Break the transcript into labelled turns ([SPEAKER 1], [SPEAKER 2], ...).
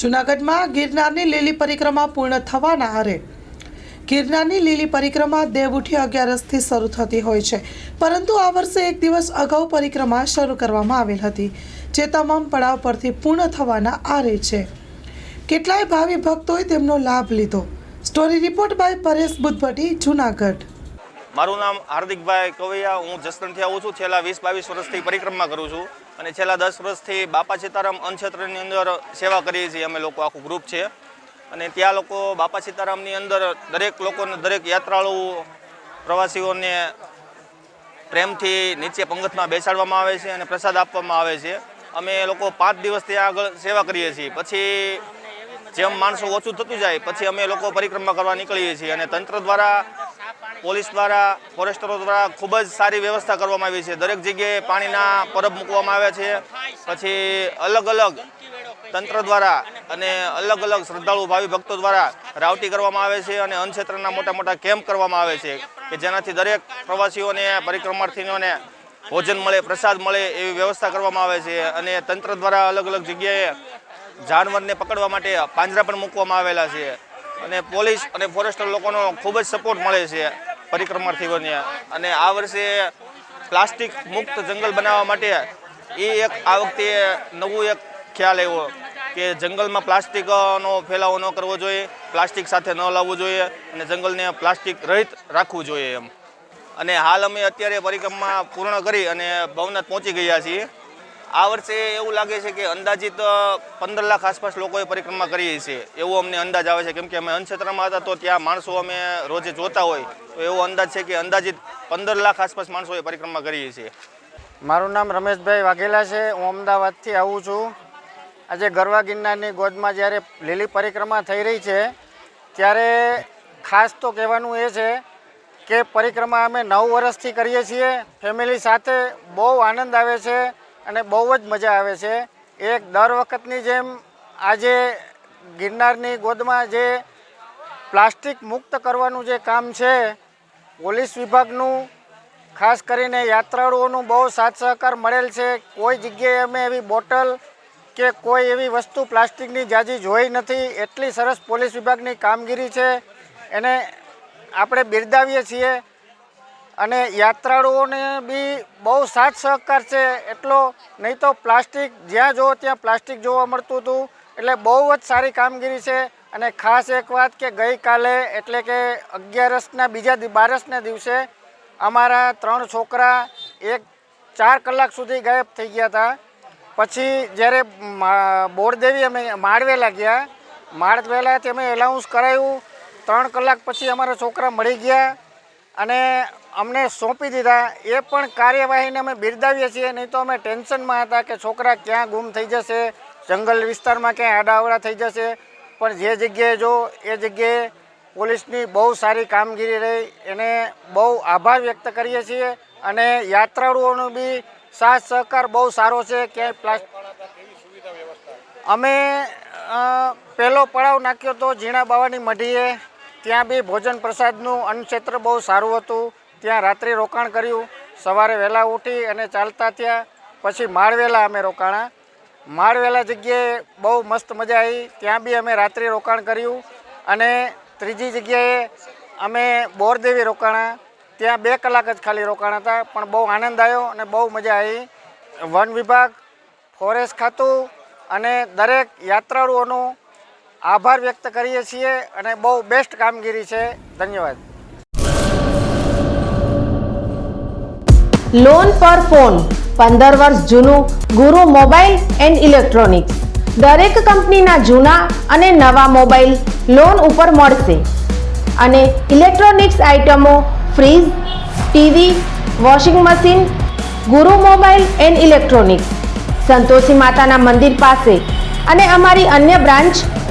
[SPEAKER 1] જૂનાગઢમાં ગિરનારની લીલી પરિક્રમા પૂર્ણ થવાના આરે. ગિરનારની લીલી પરિક્રમા દેવઉઠી અગિયારસથી શરૂ થતી હોય છે. પરંતુ આ વર્ષે એક દિવસ અગાઉ પરિક્રમા શરૂ કરવામાં આવેલ હતી, જે તમામ પડાવ પરથી પૂર્ણ થવાના આરે છે. કેટલાય ભાવિ ભક્તોએ તેમનો લાભ લીધો. Story report by Paresh Budhbhatti, Junagadh.
[SPEAKER 2] મારું નામ હાર્દિકભાઈ કવૈયા. હું જસદણથી આવું છું. છેલ્લા વીસ બાવીસ વર્ષથી પરિક્રમા કરું છું. અને છેલ્લા દસ વર્ષથી બાપા સીતારામ અન્નક્ષેત્રની અંદર સેવા કરીએ છીએ. અમે લોકો આખું ગ્રુપ છે. અને ત્યાં લોકો બાપા સીતારામની અંદર દરેક લોકોને દરેક યાત્રાળુ પ્રવાસીઓને પ્રેમથી નીચે પંગતમાં બેસાડવામાં આવે છે અને પ્રસાદ આપવામાં આવે છે. અમે લોકો પાંચ દિવસ ત્યાં આગળ સેવા કરીએ છીએ. પછી જેમ માણસો ઓછું થતું જાય, પછી અમે લોકો પરિક્રમા કરવા નીકળીએ છીએ. અને તંત્ર દ્વારા પોલીસ દ્વારા ફોરેસ્ટરો દ્વારા ખૂબ જ સારી વ્યવસ્થા કરવામાં આવી છે. દરેક જગ્યાએ પાણીના પરબ મૂકવામાં આવે છે. પછી અલગ અલગ તંત્ર દ્વારા અને અલગ અલગ શ્રદ્ધાળુ ભાવિ ભક્તો દ્વારા રાવટી કરવામાં આવે છે અને અન્નક્ષેત્રના મોટા મોટા કેમ્પ કરવામાં આવે છે કે જેનાથી દરેક પ્રવાસીઓને પરિક્રમાર્થીઓને ભોજન મળે, પ્રસાદ મળે એવી વ્યવસ્થા કરવામાં આવે છે. અને તંત્ર દ્વારા અલગ અલગ જગ્યાએ જાનવરને પકડવા માટે પાંજરા પણ મૂકવામાં આવેલા છે. અને પોલીસ અને ફોરેસ્ટર લોકોનો ખૂબ જ સપોર્ટ મળે છે. પરિક્રમાર્થીઓને અને આ વર્ષે પ્લાસ્ટિક મુક્ત જંગલ બનાવવા માટે એ એક આ વખતે નવું એક ખ્યાલ આવ્યો કે જંગલમાં પ્લાસ્ટિકનો ફેલાવો ન કરવો જોઈએ, પ્લાસ્ટિક સાથે ન લાવવું જોઈએ અને જંગલને પ્લાસ્ટિક રહિત રાખવું જોઈએ એમ. અને હાલ અમે અત્યારે પરિક્રમા પૂર્ણ કરી અને ભવનાથ પહોંચી ગયા છીએ. આ વર્ષે એવું લાગે છે કે અંદાજિત પંદર લાખ આસપાસ લોકોએ પરિક્રમા કરી છે. એવો અમને અંદાજ આવે છે. કેમ કે અમે અન્નક્ષેત્રમાં હતા તો ત્યાં માણસો અમે રોજે જોતા હોય. તો એવો અંદાજ છે કે અંદાજિત પંદર લાખ આસપાસ માણસોએ પરિક્રમા કરી છે.
[SPEAKER 3] મારું નામ રમેશભાઈ વાઘેલા છે. હું અમદાવાદથી આવું છું. આજે ગરવા ગિરનારની ગોદમાં જ્યારે લીલી પરિક્રમા થઈ રહી છે, ત્યારે ખાસ તો કહેવાનું એ છે કે પરિક્રમા અમે નવ વર્ષથી કરીએ છીએ. ફેમિલી સાથે બહુ આનંદ આવે છે. અને બહુ જ મજા આવે છે. એક દર વખતની જેમ આજે ગિરનારની ગોદમાં જે પ્લાસ્ટિક મુક્ત કરવાનું જે કામ છે, પોલીસ વિભાગનું, ખાસ કરીને યાત્રાળુઓનું બહુ સાથ સહકાર મળેલ છે. કોઈ જગ્યાએ અમે એવી બોટલ કે કોઈ એવી વસ્તુ પ્લાસ્ટિકની જાજી જોઈ નથી. એટલી સરસ પોલીસ વિભાગની કામગીરી છે. એને આપણે બિરદાવીએ છીએ. અને યાત્રાળુઓને બી બહુ સાથ સહકાર છે. એટલો નહીં તો પ્લાસ્ટિક, જ્યાં જુઓ ત્યાં પ્લાસ્ટિક જોવા મળતું હતું. એટલે બહુ જ સારી કામગીરી છે. અને ખાસ એક વાત કે ગઈકાલે એટલે કે અગિયારસના બીજા બારસના દિવસે અમારા ત્રણ છોકરા એક ચાર કલાક સુધી ગાયબ થઈ ગયા હતા. પછી જ્યારે બોરદેવી અમે માળવેલા ગયા, માળવેલાથી અમે એલાઉન્સ કરાયું. ત્રણ કલાક પછી અમારા છોકરા મળી ગયા. અને અમને સોંપી દીધા. એ પણ કાર્યવાહીને અમે બિરદાવીએ છીએ, નહીં તો અમે ટેન્શનમાં હતા કે છોકરા ક્યાં ગુમ થઈ જશે, જંગલ વિસ્તારમાં ક્યાંય આડાવડા થઈ જશે. પણ જે જગ્યાએ જો, એ જગ્યાએ પોલીસની બહુ સારી કામગીરી રહી. એને બહુ આભાર વ્યક્ત કરીએ છીએ અને યાત્રાળુઓનો બી સાથ સહકાર બહુ સારો છે. ક્યાંય પ્લાસ્ટ અમે પહેલો પડાવ નાખ્યો હતો ઝીણા બાવાની મઢીએ ત્યાં બી ભોજન પ્રસાદનું અન્નક્ષેત્ર બહુ સારું હતું. ત્યાં રાત્રિ રોકાણ કર્યું. સવારે વહેલા ઉઠી અને ચાલતા ત્યાં પછી માળવેલા અમે રોકાણા. માળવેલા જગ્યાએ બહુ મસ્ત મજા આવી. ત્યાં બી અમે રાત્રિ રોકાણ કર્યું. અને ત્રીજી જગ્યાએ અમે બોરદેવી રોકાણા. ત્યાં બે કલાક જ ખાલી રોકાણા હતા, પણ બહુ આનંદ આવ્યો અને બહુ મજા આવી. વન વિભાગ, ફોરેસ્ટ ખાતું અને દરેક યાત્રાળુઓનો આભાર વ્યક્ત કરીએ છીએ અને બહુ બેસ્ટ કામગીરી છે. ધન્યવાદ.
[SPEAKER 4] લોન પર ફોન પંદર વર્ષ જૂનું ગુરુ મોબાઈલ એન્ડ ઇલેક્ટ્રોનિક્સ દરેક કંપનીના જૂના અને નવા મોબાઈલ લોન ઉપર મળશે. અને ઇલેક્ટ્રોનિક્સ આઇટમો fridge TV washing machine Guru mobile and electronics Santoshi માતાના મંદિર પાસે. અને અમારી અન્ય branch